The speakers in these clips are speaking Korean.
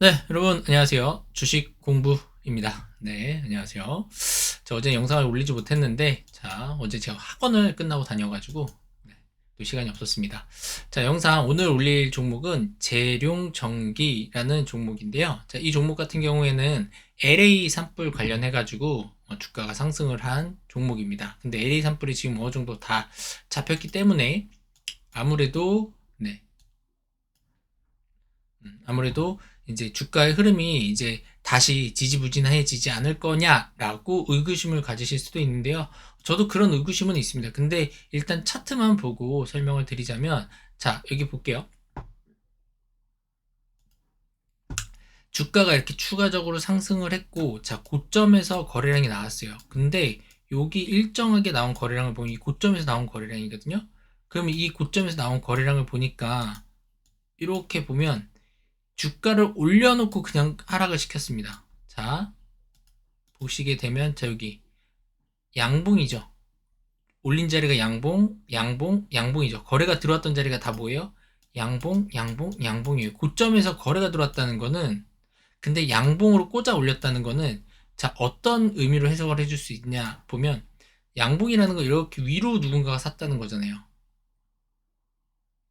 네, 여러분 안녕하세요. 주식 공부입니다. 네, 안녕하세요. 자, 어제 영상을 올리지 못했는데, 자, 어제 제가 학원을 끝나고 다녀가지고, 네, 또 시간이 없었습니다. 자, 영상 오늘 올릴 종목은 재룡전기라는 종목인데요. 자, 이 종목 같은 경우에는 LA 산불 관련해가지고 어, 주가가 상승을 한 종목입니다. 근데 LA 산불이 지금 어느 정도 다 잡혔기 때문에 아무래도, 아무래도 이제 주가의 흐름이 이제 다시 지지부진해지지 않을 거냐라고 의구심을 가지실 수도 있는데요. 저도 그런 의구심은 있습니다. 근데 일단 차트만 보고 설명을 드리자면 자, 여기 볼게요. 주가가 이렇게 추가적으로 상승을 했고 자, 고점에서 거래량이 나왔어요. 근데 여기 일정하게 나온 거래량을 이 고점에서 나온 거래량이거든요. 그럼 이 고점에서 나온 거래량을 보니까 이렇게 보면 주가를 올려놓고 그냥 하락을 시켰습니다. 자, 보시게 되면 자 여기 양봉이죠. 올린 자리가 양봉, 양봉, 양봉이죠. 거래가 들어왔던 자리가 다 뭐예요? 양봉, 양봉, 양봉이에요. 고점에서 거래가 들어왔다는 거는 근데 양봉으로 꽂아 올렸다는 거는 자 어떤 의미로 해석을 해줄 수 있냐 보면 양봉이라는 거 이렇게 위로 누군가가 샀다는 거잖아요.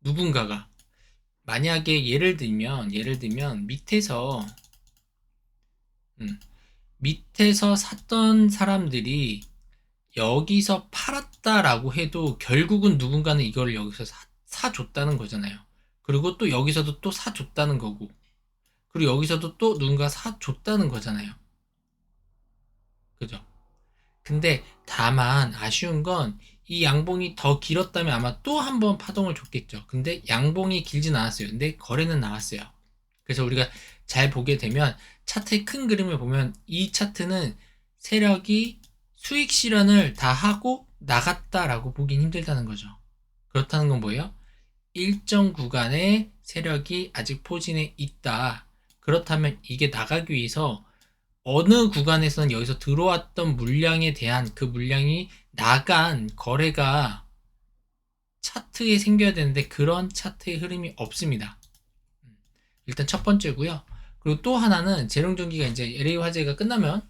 누군가가 만약에 예를 들면 예를 들면 밑에서 음, 밑에서 샀던 사람들이 여기서 팔았다라고 해도 결국은 누군가는 이걸 여기서 사, 사줬다는 거잖아요. 그리고 또 여기서도 또 사줬다는 거고 그리고 여기서도 또 누군가 사줬다는 거잖아요. 그죠? 근데 다만 아쉬운 건 이 양봉이 더 길었다면 아마 또 한 번 파동을 줬겠죠. 근데 양봉이 길진 않았어요. 근데 거래는 나왔어요. 그래서 우리가 잘 보게 되면 차트의 큰 그림을 보면 이 차트는 세력이 수익 실현을 다 하고 나갔다라고 보긴 힘들다는 거죠. 그렇다는 건 뭐예요? 일정 구간에 세력이 아직 포진해 있다. 그렇다면 이게 나가기 위해서 어느 구간에서는 여기서 들어왔던 물량에 대한 그 물량이 나간 거래가 차트에 생겨야 되는데 그런 차트의 흐름이 없습니다. 일단 첫 번째고요. 그리고 또 하나는 재롱전기가 이제 LA 화재가 끝나면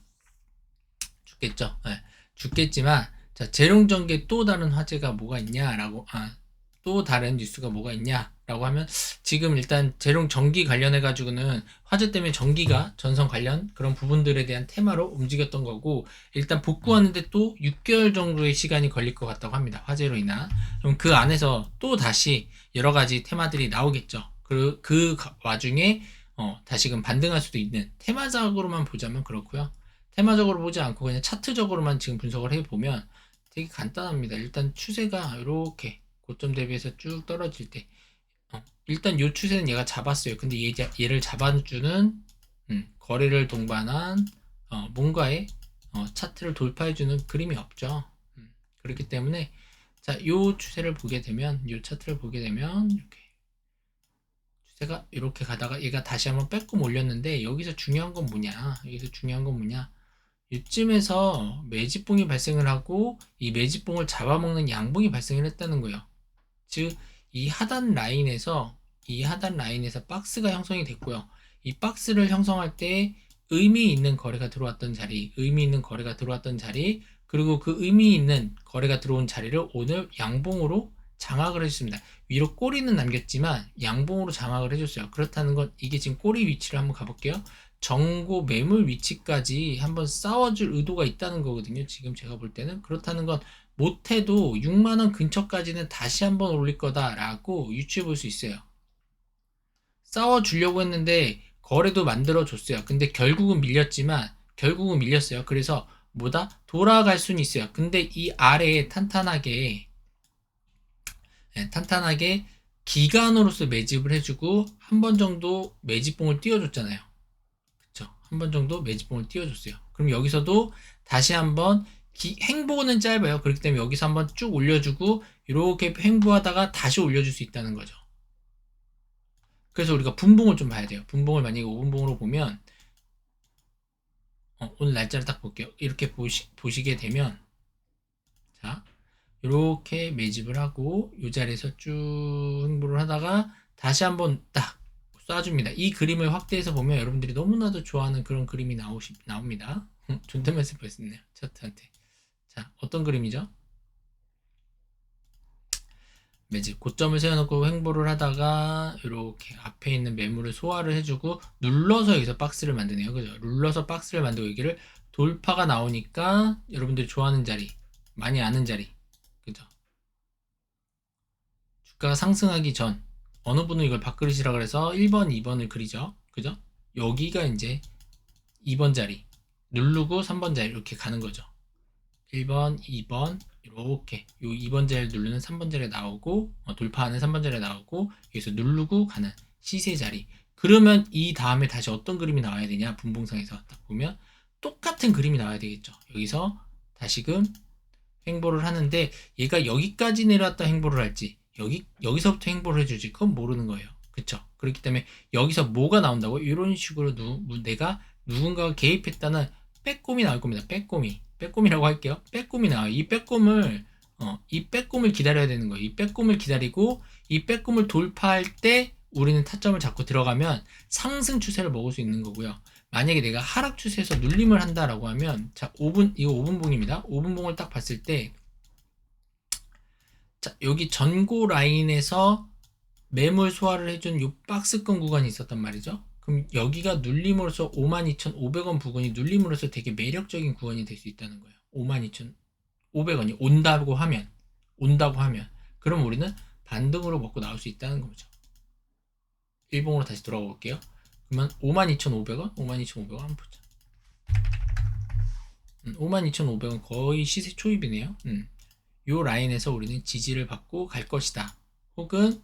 죽겠죠. 네, 죽겠지만 자 재롱전기에 또 다른 화재가 뭐가 있냐라고 아, 또 다른 뉴스가 뭐가 있냐라고 하면 지금 일단 재롱 전기 관련해 가지고는 화재 때문에 전기가 전선 관련 그런 부분들에 대한 테마로 움직였던 거고 일단 복구하는데 또 6개월 정도의 시간이 걸릴 것 같다고 합니다. 화재로 인한 그럼 그 안에서 또 다시 여러 가지 테마들이 나오겠죠. 그, 그 와중에 어, 다시금 반등할 수도 있는 테마적으로만 보자면 그렇고요. 테마적으로 보지 않고 그냥 차트적으로만 지금 분석을 해보면 되게 간단합니다. 일단 추세가 이렇게 고점 대비해서 쭉 떨어질 때 어, 일단 요 추세는 얘가 잡았어요. 근데 얘, 얘를 잡아주는 음, 거래를 동반한 어, 뭔가의 어, 차트를 돌파해주는 그림이 없죠. 음, 그렇기 때문에 자, 요 추세를 보게 되면 요 차트를 보게 되면 이렇게 추세가 이렇게 가다가 얘가 다시 한번 빼꼼 올렸는데 여기서 중요한 건 뭐냐? 여기서 중요한 건 뭐냐? 이쯤에서 매집봉이 발생을 하고 이 매집봉을 잡아먹는 양봉이 발생을 했다는 거예요. 즉, 이 하단 라인에서 이 하단 라인에서 박스가 형성이 됐고요. 이 박스를 형성할 때 의미 있는 거래가 들어왔던 자리, 의미 있는 거래가 들어왔던 자리, 그리고 그 의미 있는 거래가 들어온 자리를 오늘 양봉으로 장악을 해줬습니다. 위로 꼬리는 남겼지만 양봉으로 장악을 해줬어요. 그렇다는 건 이게 지금 꼬리 위치를 한번 가볼게요. 정고 매물 위치까지 한번 싸워줄 의도가 있다는 거거든요. 지금 제가 볼 때는 그렇다는 건 못해도 6만원 근처까지는 다시 한번 올릴 거다라고 유추해 볼 수 있어요. 싸워주려고 했는데 거래도 만들어 줬어요. 근데 결국은 밀렸지만 결국은 밀렸어요. 그래서 뭐다? 돌아갈 수는 있어요. 근데 이 아래에 탄탄하게 네, 탄탄하게 기간으로서 매집을 해주고 한 번 정도 매집봉을 띄워줬잖아요. 그쵸? 한 번 정도 매집봉을 띄워줬어요. 그럼 여기서도 다시 한번 기, 행보는 짧아요. 그렇기 때문에 여기서 한번 쭉 올려주고 이렇게 행보하다가 다시 올려줄 수 있다는 거죠. 그래서 우리가 분봉을 좀 봐야 돼요. 분봉을 만약에 5분봉으로 보면 어, 오늘 날짜를 딱 볼게요. 이렇게 보시, 보시게 되면 자 이렇게 매집을 하고 이 자리에서 쭉 행보를 하다가 다시 한번 딱 쏴줍니다. 이 그림을 확대해서 보면 여러분들이 너무나도 좋아하는 그런 그림이 나오시, 나옵니다. 존댓말 쓸 뻔했네요. 차트한테. 자, 어떤 그림이죠? 매직 고점을 세워놓고 횡보를 하다가 이렇게 앞에 있는 매물을 소화를 해주고 눌러서 여기서 박스를 만드네요. 그죠? 눌러서 박스를 만들고 여기를 돌파가 나오니까 여러분들이 좋아하는 자리, 많이 아는 자리, 그죠? 주가가 상승하기 전 어느 분은 이걸 밥그릇이라 그래서 1번, 2번을 그리죠. 그죠? 여기가 이제 2번 자리 누르고 3번 자리 이렇게 가는 거죠. 1번, 2번 이렇게. 요 2번 자리를 누르는 3번 자리에 나오고 어, 돌파하는 3번 자리에 나오고 여기서 누르고 가는 시세 자리. 그러면 이 다음에 다시 어떤 그림이 나와야 되냐? 분봉상에서 딱 보면 똑같은 그림이 나와야 되겠죠. 여기서 다시금 행보를 하는데 얘가 여기까지 내려왔다 행보를 할지 여기 여기서부터 행보를 해주지 그건 모르는 거예요. 그쵸? 그렇기 때문에 여기서 뭐가 나온다고? 이런 식으로 누, 내가 누군가가 개입했다는 빼꼼이 나올 겁니다. 빼꼼이 빼꼼이라고 할게요. 빼꼼이 나와요. 이 빼꼼을 어, 이 빼꼼을 기다려야 되는 거예요. 이 빼꼼을 기다리고 이 빼꼼을 돌파할 때 우리는 타점을 잡고 들어가면 상승 추세를 먹을 수 있는 거고요. 만약에 내가 하락 추세에서 눌림을 한다라고 하면 자 5분 이거 5분봉입니다. 5분봉을 딱 봤을 때 자, 여기 전고 라인에서 매물 소화를 해준 이 박스권 구간이 있었단 말이죠. 그럼 여기가 눌림으로써 52,500원 부근이 눌림으로써 되게 매력적인 구간이 될 수 있다는 거예요. 52,500원이 온다고 하면 온다고 하면 그럼 우리는 반등으로 먹고 나올 수 있다는 거죠. 일봉으로 다시 돌아가 볼게요. 그러면 52,500원, 52,500원 한번 보자. 음, 52,500원 거의 시세 초입이네요. 음, 요 라인에서 우리는 지지를 받고 갈 것이다. 혹은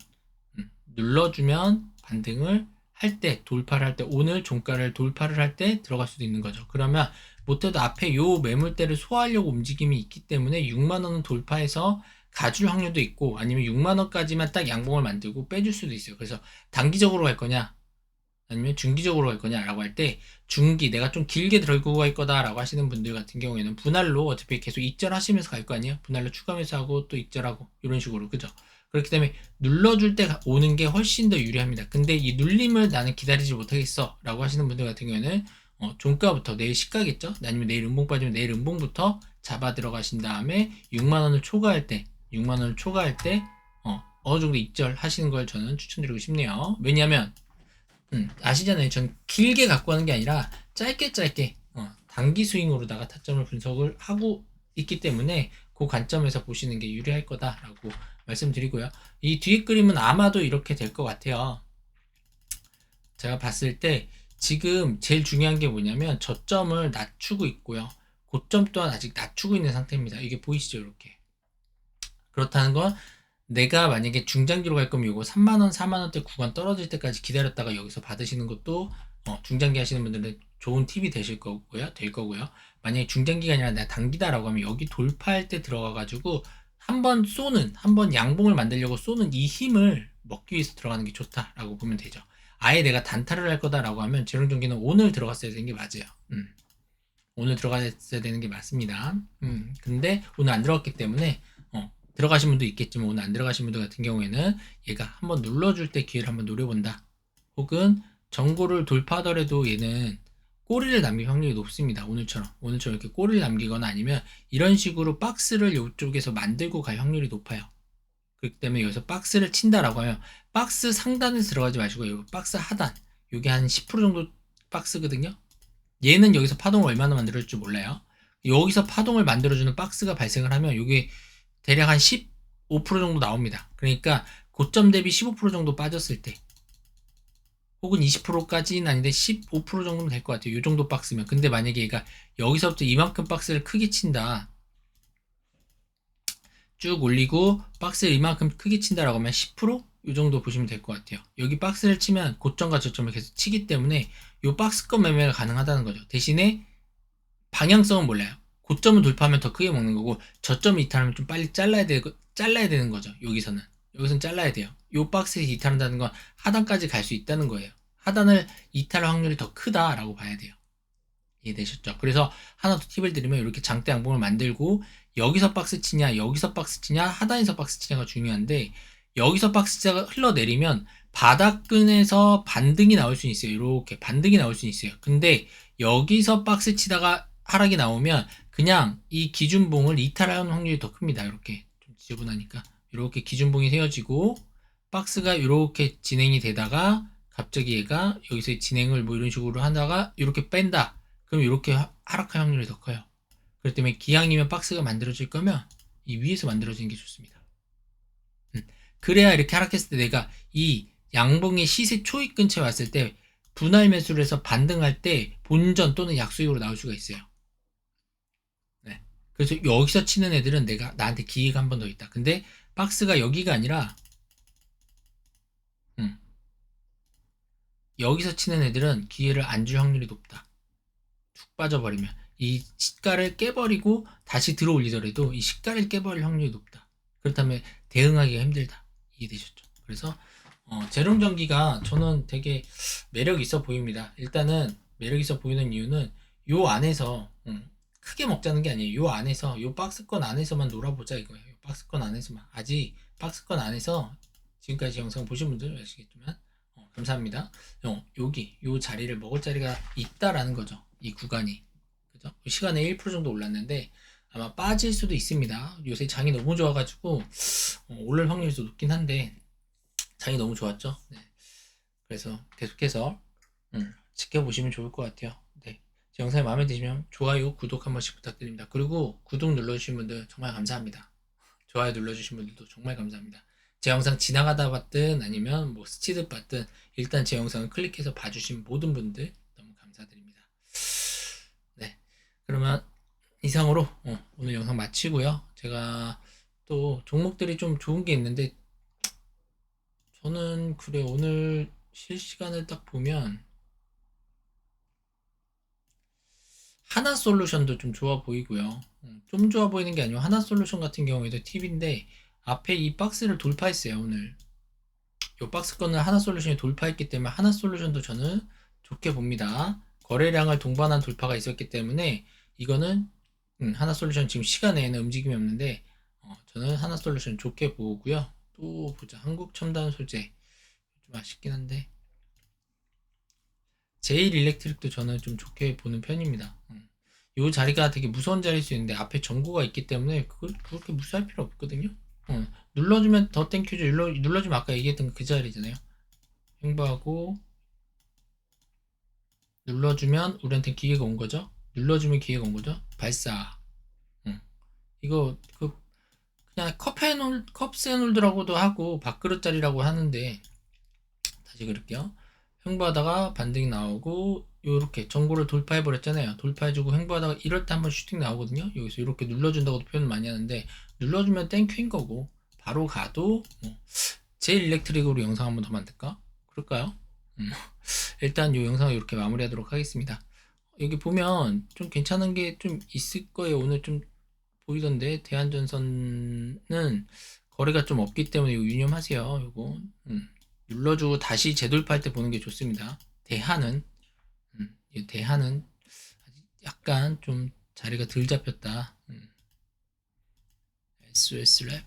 음, 눌러주면 반등을 할 때 돌파를 할 때 오늘 종가를 돌파를 할 때 들어갈 수도 있는 거죠. 그러면 못해도 앞에 요 매물대를 소화하려고 움직임이 있기 때문에 6만 원은 돌파해서 가줄 확률도 있고 아니면 6만 원까지만 딱 양봉을 만들고 빼줄 수도 있어요. 그래서 단기적으로 갈 거냐 아니면 중기적으로 갈 거냐라고 할 때 중기 내가 좀 길게 들고 갈 거다라고 하시는 분들 같은 경우에는 분할로 어차피 계속 익절하시면서 갈 거 아니에요. 분할로 추가 매수하고 또 익절하고 이런 식으로 그죠? 그렇기 때문에 눌러줄 때 오는 게 훨씬 더 유리합니다. 근데 이 눌림을 나는 기다리지 못하겠어 라고 하시는 분들 같은 경우에는 어, 종가부터 내일 시가겠죠? 아니면 내일 음봉 빠지면 내일 음봉부터 잡아 들어가신 다음에 6만원을 초과할 때 6만원을 초과할 때 어, 어느 정도 입절 하시는 걸 저는 추천드리고 싶네요. 왜냐하면 음, 아시잖아요. 전 길게 갖고 하는 게 아니라 짧게 짧게 어, 단기 스윙으로다가 타점을 분석을 하고 있기 때문에 그 관점에서 보시는 게 유리할 거다라고 말씀드리고요. 이 뒤에 그림은 아마도 이렇게 될 것 같아요. 제가 봤을 때 지금 제일 중요한 게 뭐냐면 저점을 낮추고 있고요. 고점 또한 아직 낮추고 있는 상태입니다. 이게 보이시죠? 이렇게. 그렇다는 건 내가 만약에 중장기로 갈 거면 이거 3만원, 4만원대 구간 떨어질 때까지 기다렸다가 여기서 받으시는 것도 어, 중장기 하시는 분들은 좋은 팁이 되실 거고요. 될 거고요. 만약에 중장기가 아니라 내가 단기다라고 하면 여기 돌파할 때 들어가가지고 한 번 쏘는, 한 번 양봉을 만들려고 쏘는 이 힘을 먹기 위해서 들어가는 게 좋다라고 보면 되죠. 아예 내가 단타를 할 거다라고 하면 재롱전기는 오늘 들어갔어야 되는 게 맞아요. 음. 오늘 들어갔어야 되는 게 맞습니다. 음. 근데 오늘 안 들어갔기 때문에 어, 들어가신 분도 있겠지만 오늘 안 들어가신 분들 같은 경우에는 얘가 한번 눌러줄 때 기회를 한번 노려본다. 혹은 전고를 돌파하더라도 얘는 꼬리를 남길 확률이 높습니다. 오늘처럼. 오늘처럼 이렇게 꼬리를 남기거나 아니면 이런 식으로 박스를 이쪽에서 만들고 갈 확률이 높아요. 그렇기 때문에 여기서 박스를 친다라고 하면 박스 상단에서 들어가지 마시고 여기 박스 하단. 이게 한 10% 정도 박스거든요. 얘는 여기서 파동을 얼마나 만들어줄지 몰라요. 여기서 파동을 만들어주는 박스가 발생을 하면 이게 대략 한 15% 정도 나옵니다. 그러니까 고점 대비 15% 정도 빠졌을 때 혹은 20%까지는 아닌데 15% 정도면 될 것 같아요. 이 정도 박스면. 근데 만약에 얘가 여기서부터 이만큼 박스를 크게 친다. 쭉 올리고 박스를 이만큼 크게 친다라고 하면 10%? 이 정도 보시면 될 것 같아요. 여기 박스를 치면 고점과 저점을 계속 치기 때문에 이 박스권 매매가 가능하다는 거죠. 대신에 방향성은 몰라요. 고점을 돌파하면 더 크게 먹는 거고 저점을 이탈하면 좀 빨리 잘라야 되고 잘라야 되는 거죠. 여기서는 여기서는 잘라야 돼요. 요 박스에 이탈한다는 건 하단까지 갈 수 있다는 거예요. 하단을 이탈할 확률이 더 크다라고 봐야 돼요. 이해되셨죠? 그래서 하나 더 팁을 드리면 이렇게 장대 양봉을 만들고 여기서 박스 치냐, 여기서 박스 치냐, 하단에서 박스 치냐가 중요한데 여기서 박스가 흘러내리면 바닥근에서 반등이 나올 수 있어요. 이렇게 반등이 나올 수 있어요. 근데 여기서 박스 치다가 하락이 나오면 그냥 이 기준봉을 이탈하는 확률이 더 큽니다. 이렇게 좀 지저분하니까 이렇게 기준봉이 세워지고 박스가 이렇게 진행이 되다가 갑자기 얘가 여기서 진행을 뭐 이런 식으로 하다가 이렇게 뺀다. 그럼 이렇게 하- 하락할 확률이 더 커요. 그렇기 때문에 기왕이면 박스가 만들어질 거면 이 위에서 만들어지는 게 좋습니다. 음, 그래야 이렇게 하락했을 때 내가 이 양봉의 시세 초입 근처에 왔을 때 분할 매수를 해서 반등할 때 본전 또는 약수익으로 나올 수가 있어요. 네. 그래서 여기서 치는 애들은 내가 나한테 기회가 한 번 더 있다. 근데 박스가 여기가 아니라 음, 여기서 치는 애들은 기회를 안 줄 확률이 높다. 툭 빠져버리면 이 시가를 깨버리고 다시 들어올리더라도 이 시가를 깨버릴 확률이 높다. 그렇다면 대응하기가 힘들다. 이해되셨죠? 그래서 어, 재롱전기가 저는 되게 매력 있어 보입니다. 일단은 매력 있어 보이는 이유는 요 안에서 음, 크게 먹자는 게 아니에요. 요 안에서 요 박스권 안에서만 놀아보자 이거예요. 요 박스권 안에서만 아직 박스권 안에서 지금까지 영상 보신 분들은 아시겠지만 어, 감사합니다. 어, 여기 요 자리를 먹을 자리가 있다라는 거죠. 이 구간이 그죠? 시간에 1% 정도 올랐는데 아마 빠질 수도 있습니다. 요새 장이 너무 좋아가지고 어, 오를 확률이 좀 높긴 한데 장이 너무 좋았죠. 네. 그래서 계속해서 음, 지켜보시면 좋을 것 같아요. 영상이 마음에 드시면 좋아요, 구독 한 번씩 부탁드립니다. 그리고 구독 눌러주신 분들 정말 감사합니다. 좋아요 눌러주신 분들도 정말 감사합니다. 제 영상 지나가다 봤든 아니면 뭐 스치듯 봤든 일단 제 영상을 클릭해서 봐주신 모든 분들 너무 감사드립니다. 네. 그러면 이상으로 어, 오늘 영상 마치고요. 제가 또 종목들이 좀 좋은 게 있는데 저는 그래 오늘 실시간을 딱 보면 하나 솔루션도 좀 좋아 보이고요. 음, 좀 좋아 보이는 게 아니고 하나 솔루션 같은 경우에도 팁인데 앞에 이 박스를 돌파했어요 오늘. 이 박스권을 하나 솔루션이 돌파했기 때문에 하나 솔루션도 저는 좋게 봅니다. 거래량을 동반한 돌파가 있었기 때문에 이거는 음, 하나 솔루션 지금 시간에는 움직임이 없는데 어, 저는 하나 솔루션 좋게 보고요. 또 보자 한국 첨단 소재 좀 아쉽긴 한데 제일 일렉트릭도 저는 좀 좋게 보는 편입니다. 음. 이 자리가 되게 무서운 자리일 수 있는데 앞에 전구가 있기 때문에 그걸 그렇게 무시할 필요 없거든요. 어, 눌러주면 더 땡큐죠. 눌러, 눌러주면 아까 얘기했던 그 자리잖아요. 횡보하고 눌러주면 우리한테 기회가 온 거죠. 눌러주면 기회가 온 거죠. 발사. 응. 이거 그 그냥 컵앤홀 컵앤홀드라고도 하고 밥그릇 자리라고 하는데 다시 그럴게요. 횡보하다가 반등이 나오고 요렇게 전고를 돌파해 버렸잖아요. 돌파해주고 횡보하다가 이럴 때 한번 슈팅 나오거든요. 여기서 이렇게 눌러준다고도 표현 많이 하는데 눌러주면 땡큐인 거고 바로 가도 뭐 제일 일렉트릭으로 영상 한번 더 만들까? 그럴까요? 음. 일단 이 영상을 이렇게 마무리하도록 하겠습니다. 여기 보면 좀 괜찮은 게 좀 있을 거예요. 오늘 좀 보이던데 대한전선은 거래가 좀 없기 때문에 이거 유념하세요. 이거 음. 눌러주고 다시 재돌파할 때 보는 게 좋습니다. 대한은 대한은 약간 좀 자리가 덜 잡혔다. 음. SOS랩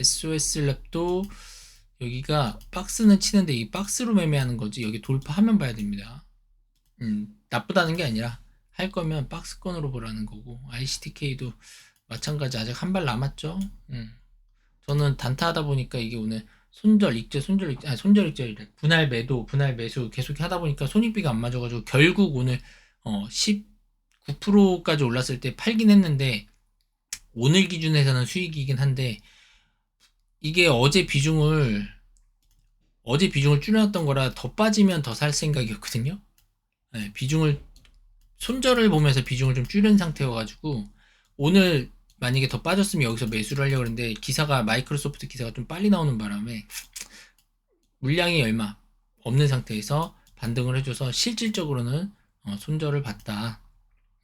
SOS랩도 여기가 박스는 치는데 이 박스로 매매하는 거지 여기 돌파하면 봐야 됩니다. 음, 나쁘다는 게 아니라 할 거면 박스권으로 보라는 거고 ICTK도 마찬가지 아직 한 발 남았죠. 음. 저는 단타하다 보니까 이게 오늘 손절 익절 손절 익절 아 손절 익절이래 분할 매도 분할 매수 계속 하다 보니까 손익비가 안 맞아가지고 결국 오늘 어 19%까지 올랐을 때 팔긴 했는데 오늘 기준에서는 수익이긴 한데 이게 어제 비중을 어제 비중을 줄여놨던 거라 더 빠지면 더 살 생각이었거든요. 네, 비중을 손절을 보면서 비중을 좀 줄인 상태여가지고 오늘 만약에 더 빠졌으면 여기서 매수를 하려고 했는데 기사가 마이크로소프트 기사가 좀 빨리 나오는 바람에 물량이 얼마 없는 상태에서 반등을 해줘서 실질적으로는 어, 손절을 봤다.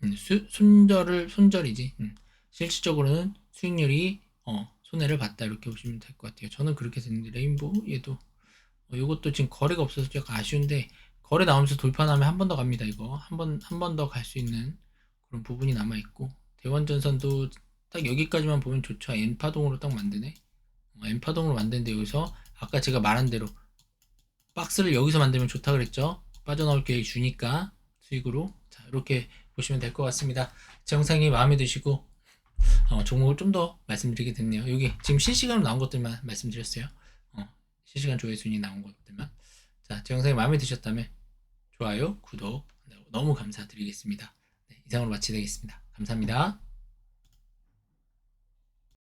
음, 수, 손절을 손절이지. 음, 실질적으로는 수익률이 어, 손해를 봤다 이렇게 보시면 될 것 같아요. 저는 그렇게 됐는데 레인보우 얘도 어, 이것도 지금 거래가 없어서 약간 아쉬운데 거래 나오면서 돌파 나면 한 번 더 갑니다. 이거 한 번 한 번 더 갈 수 있는 그런 부분이 남아 있고 대원전선도 딱 여기까지만 보면 좋죠. N파동으로 딱 만드네. 어, N파동으로 만드는데 여기서 아까 제가 말한 대로 박스를 여기서 만들면 좋다 그랬죠? 빠져나올 계획 주니까 수익으로 자 이렇게 보시면 될 것 같습니다. 제 영상이 마음에 드시고 어, 종목을 좀 더 말씀드리게 됐네요. 여기 지금 실시간으로 나온 것들만 말씀드렸어요. 어, 실시간 조회 순위 나온 것들만. 자, 제 영상이 마음에 드셨다면 좋아요, 구독 너무 감사드리겠습니다. 네, 이상으로 마치겠습니다. 감사합니다.